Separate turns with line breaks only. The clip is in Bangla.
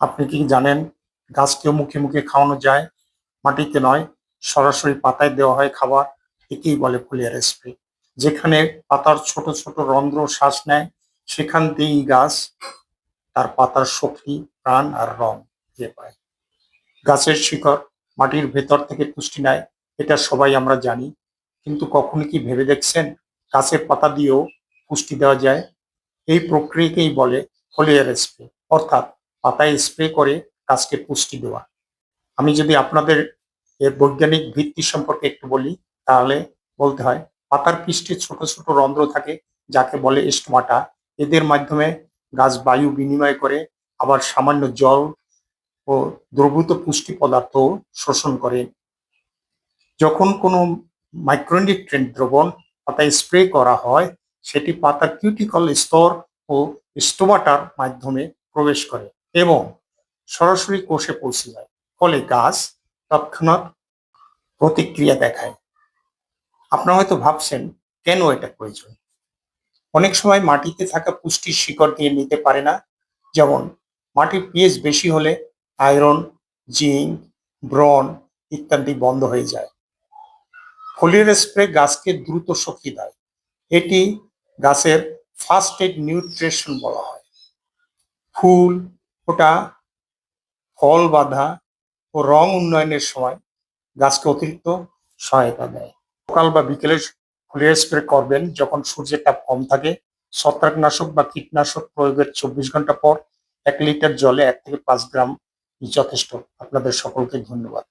আপনি কি জানেন, গাছকেও মুখে মুখে খাওয়ানো যায়, মাটিতে নয়, সরাসরি পাতায় দেওয়া হয় খাবার, একেই বলে ফলিয়ার স্প্রে। যেখানে পাতার ছোট ছোট রন্ধ্র শ্বাস নেয়, সেখান দিয়েই গাছ তার পাতার শক্তি প্রাণ আর রং দিয়ে পায়। গাছের শিকড় মাটির ভেতর থেকে পুষ্টি নেয়, এটা সবাই আমরা জানি। কিন্তু কখনো কি ভেবে দেখছেন, গাছের পাতা দিয়েও পুষ্টি দেওয়া যায়? এই প্রক্রিয়াকেই বলে ফলিয়ার স্প্রে, অর্থাৎ পাতায় স্প্রে করে গাছকে পুষ্টি দেওয়া। আমি যদি আপনাদের এর বৈজ্ঞানিক ভিত্তি সম্পর্কে একটু বলি, তাহলে বলতে হয়, পাতার পৃষ্ঠে ছোট ছোট রন্ধ্র থাকে, যাকে বলে স্টোমাটা। এদের মাধ্যমে গাছ বায়ু বিনিময় করে, আবার সামান্য জল ও দ্রবীভূত পুষ্টি পদার্থ শোষণ করে। যখন কোনো মাইক্রোনিউট্রিয়েন্ট দ্রবণ পাতায় স্প্রে করা হয়, সেটি পাতার কিউটিকল স্তর ও স্টোমাটার মাধ্যমে প্রবেশ করে। এবং সরাসরি কোষে পৌঁছে যায়। ফলে গাছ তৎক্ষণাৎ প্রতিক্রিয়া দেখায়। আপনারা হয়তো ভাবছেন, কেন এটা প্রয়োজন? অনেক সময় মাটিতে থাকা পুষ্টির শিকড় দিয়ে নিতে পারে না। যেমন মাটির পিএইচ বেশি হলে আয়রন জিঙ্ক ব্রন ইত্যাদি বন্ধ হয়ে যায়। ফলিয়ার স্প্রে গাছকে দ্রুত শক্তি দেয়। এটি গাছের ফার্স্ট এড নিউট্রিশন বলা হয়। ফুল ফোটা, ফল বাঁধা ও রং উন্নয়নের সময় গাছকে অতিরিক্ত সহায়তা দেয়। সকাল বা বিকেলে ফুলের স্প্রে করবেন যখন সূর্যের তাপ কম থাকে। ছত্রাকনাশক বা কীটনাশক প্রয়োগের চব্বিশ ঘণ্টা পর এক লিটার জলে এক থেকে পাঁচ গ্রাম যথেষ্ট। আপনাদের সকলকে ধন্যবাদ।